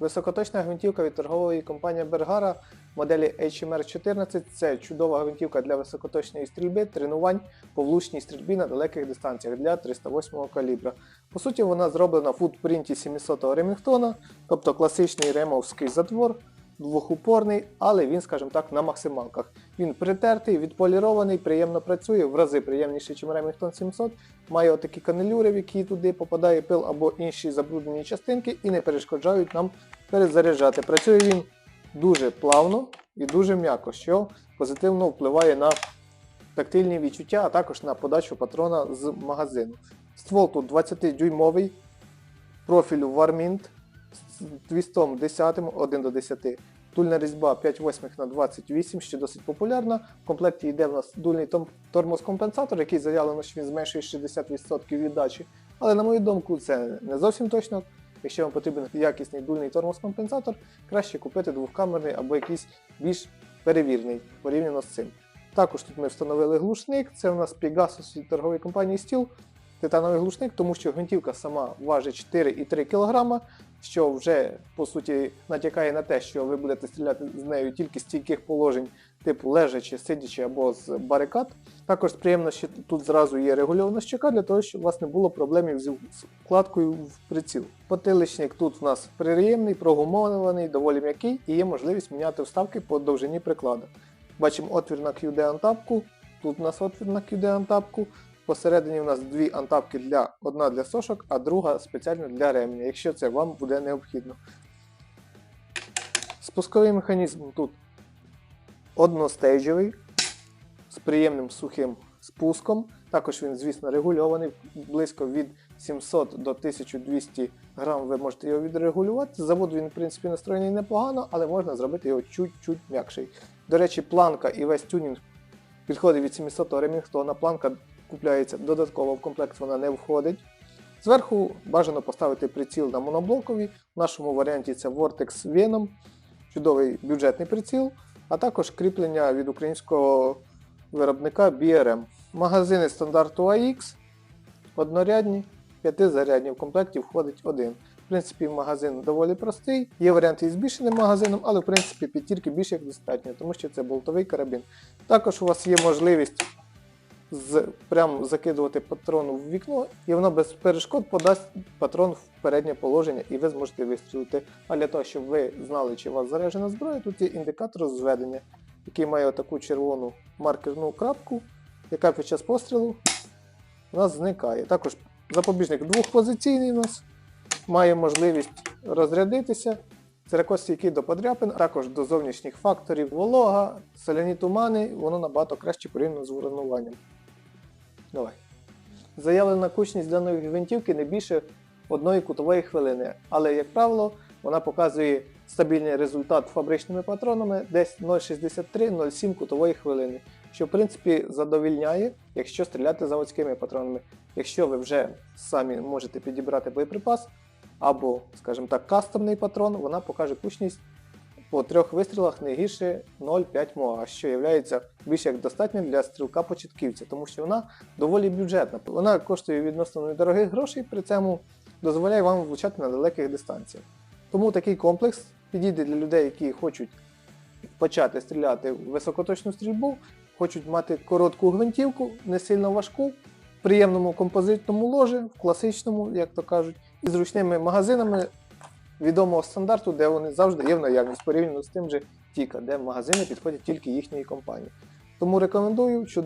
Високоточна гвинтівка від торгової компанії Бергара моделі HMR14 це чудова гвинтівка для високоточної стрільби, тренувань по влучній стрільбі на далеких дистанціях для 308 калібра. По суті, вона зроблена в футпринті 700-го Ремінгтона, тобто класичний ремовський затвор, двохупорний, але він, скажімо так, на максималках. Він притертий, відполірований, приємно працює, в рази приємніший, ніж Remington 700. Має отакі канелюри, в які туди попадає пил або інші забруднені частинки і не перешкоджають нам перезаряджати. Працює він дуже плавно і дуже м'яко, що позитивно впливає на тактильні відчуття, а також на подачу патрона з магазину. Ствол тут 20-дюймовий, профілю Warmint з твістом 10 1 до 10. Тульна різьба 5 8 на 28, що досить популярна. В комплекті йде в нас дульний тормоз-компенсатор, який заявлено, що він зменшує 60% віддачі. Але на мою думку, це не зовсім точно. Якщо вам потрібен якісний дульний тормоз-компенсатор, краще купити двохкамерний або якийсь більш перевірний порівняно з цим. Також тут ми встановили глушник, це у нас Pegasus від торгової компанії Steel. Титановий глушник, тому що гвинтівка сама важить 4,3 кг, що вже по суті натякає на те, що ви будете стріляти з нею тільки з стійких положень, типу лежачи, сидячи або з барикад. Також приємно, що тут зразу є регульована щока для того, щоб у вас не було проблемів з вкладкою в приціл. Потиличник тут у нас приємний, прогумований, доволі м'який і є можливість міняти вставки по довжині приклада. Бачимо отвір на QD антапку. Тут у нас отвір на QD антапку. Посередині у нас дві антапки для одна для сошок, а друга спеціально для ремня, якщо це вам буде необхідно. Спусковий механізм тут одностейджовий з приємним сухим спуском. Також він, звісно, регульований близько від 700 до 1200 грам. Ви можете його відрегулювати. З заводу він, в принципі, настроєний непогано, але можна зробити його чуть-чуть м'якший. До речі, планка і весь тюнінг підходить від 700 Ремінгтона. Планка купляється додатково в комплект, вона не входить. Зверху бажано поставити приціл на моноблокові. В нашому варіанті це Vortex Venom, чудовий бюджетний приціл, а також кріплення від українського виробника BRM. Магазини стандарту AX однорядні, п'ятизарядні в комплекті входить один. В принципі, магазин доволі простий. Є варіанти із збільшеним магазином, але в принципі п'ятірки більш як достатньо, тому що це болтовий карабін. Також у вас є можливість з, прям закидувати патрон в вікно, і воно без перешкод подасть патрон в переднє положення, і ви зможете вистрілити. А для того, щоб ви знали, чи у вас заряджена зброя, тут є індикатор зведення, який має таку червону маркерну крапку, яка під час пострілу у нас зникає. Також запобіжник двохпозиційний у нас має можливість розрядитися. Це Циркостійкий до подряпин, а також до зовнішніх факторів волога, соляні тумани, воно набагато краще порівняно з урануванням. Давай. Заявлена кучність даної гвинтівки не більше одної кутової хвилини, але, як правило, вона показує стабільний результат фабричними патронами десь 0,63-0,7 кутової хвилини, що в принципі задовільняє, якщо стріляти заводськими патронами. Якщо ви вже самі можете підібрати боєприпас або, скажімо так, кастомний патрон, вона покаже кучність по трьох вистрілах не гірше 0,5 МОА, що є більш як достатньо для стрілка-початківця, тому що вона доволі бюджетна. Вона коштує відносно недорогих грошей, при цьому дозволяє вам влучати на далеких дистанціях. Тому такий комплекс підійде для людей, які хочуть почати стріляти в високоточну стрільбу, хочуть мати коротку гвинтівку, не сильно важку, в приємному композитному ложі, в класичному, як то кажуть, і зручними магазинами відомого стандарту, де вони завжди є в наявність порівняно з тим же Тіка, де магазини підходять тільки їхньої компанії. Тому рекомендую. чудово